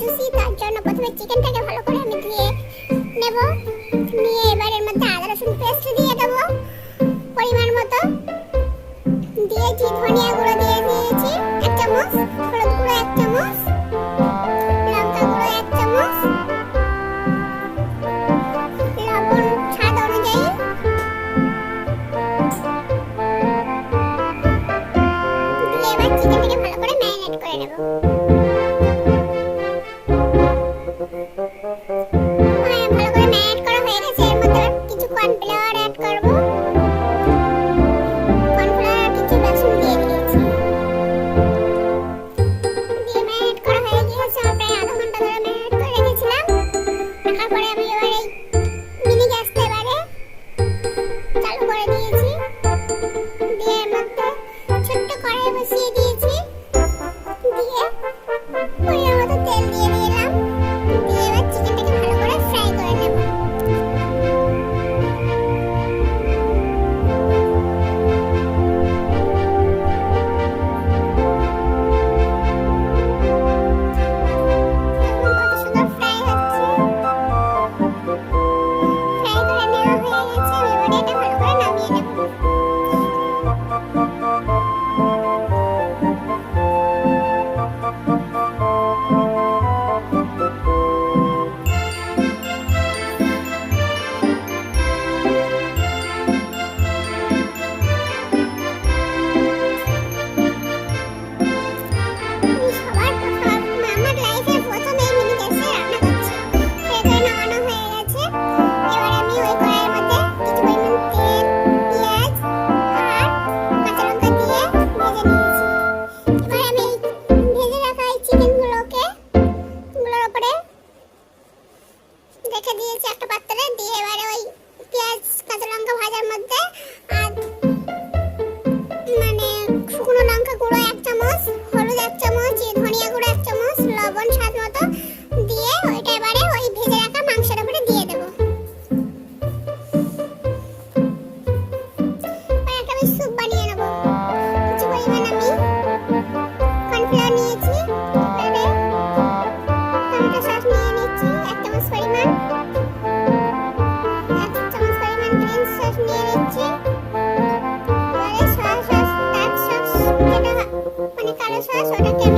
Juicy তার জন্য প্রথমে চিকেনটাকে ভালো করে আমি ধুয়ে নেব। নিয়ে এবার এর মধ্যে আদা, রসুন পেস্ট দিয়ে দেবো পরিমাণ মতো। দিয়েছি ধনিয়া গুঁড়ো দিয়ে দিয়েছি এক চামচ, হলুদ গুঁড়ো এক চামচ চিকেনটাকে ভালো করে ম্যারিনেট করে নেব। কর্নফ্লাওয়ার অ্যাড করব? কর্নফ্লাওয়ার আর কিছু বেসন দিয়ে দিয়েছি দিয়ে ম্যারিনেট করা হয়ে গিয়েছে আর প্রায় আধা ঘণ্টা ধরে ম্যারিনেট করে রেখেছিলাম। রাখার পরে আমি এবারে মিনি গ্যাসটা এবারে চালু করে দিয়েছি। Olha eu sou que